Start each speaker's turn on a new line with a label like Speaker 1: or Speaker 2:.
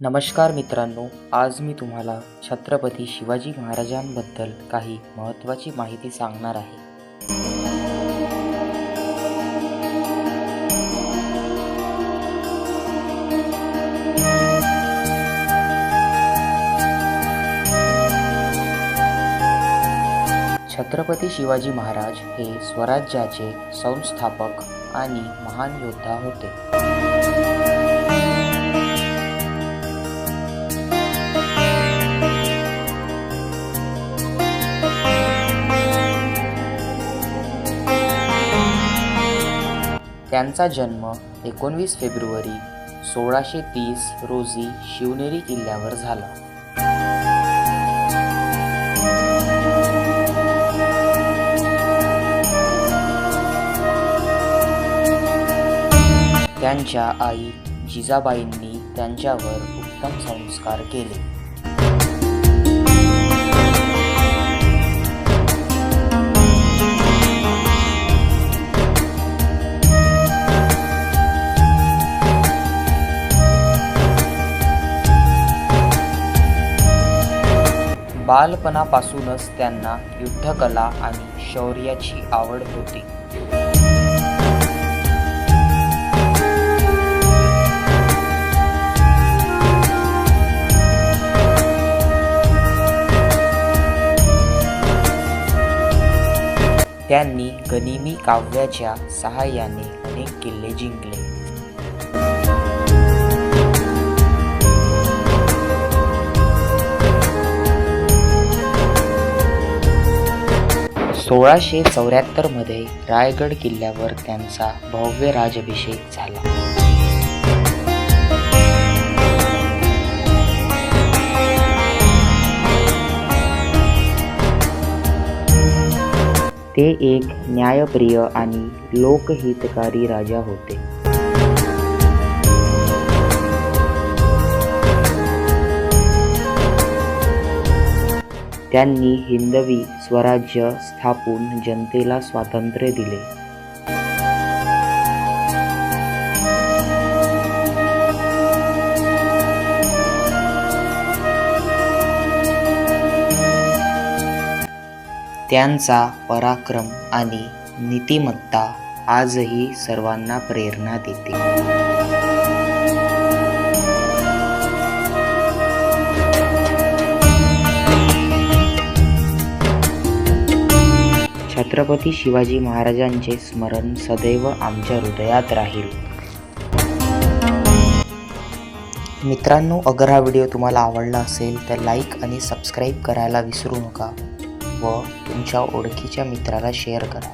Speaker 1: नमस्कार मित्रांनो आज मी तुम्हाला छत्रपती शिवाजी महाराजांबद्दल काही महत्त्वाची माहिती सांगणार आहे. छत्रपती शिवाजी महाराज हे स्वराज्याचे संस्थापक आणि महान योद्धा होते. त्यांचा जन्म एकोणवीस फेब्रुवारी सोळाशे तीस रोजी शिवनेरी किल्ल्यावर झाला. त्यांच्या आई जिजाबाईंनी त्यांच्यावर उत्तम संस्कार केले. बालपणापासूनच त्यांना युद्धकला आणि शौर्याची आवड होती. त्यांनी गनिमी काव्याच्या सहाय्याने अनेक किल्ले जिंकले. सोळाशे चौऱ्याहत्तरमध्ये रायगड किल्ल्यावर त्यांचा भव्य राजाभिषेक झाला. ते एक न्यायप्रिय आणि लोकहितकारी राजा होते. त्यांनी हिंदवी स्वराज्य स्थापून जनतेला स्वातंत्र्य दिले. त्यांचा पराक्रम आणि नीतिमत्ता आजही सर्वांना प्रेरणा देते. छत्रपती शिवाजी महाराजांचे स्मरण सदैव आमच्या हृदयात राहील. मित्रांनो अगर हा व्हिडिओ तुम्हाला आवडला असेल तर लाईक आणि सबस्क्राईब करायला विसरू नका व तुमच्या ओळखीच्या मित्राला शेअर करा.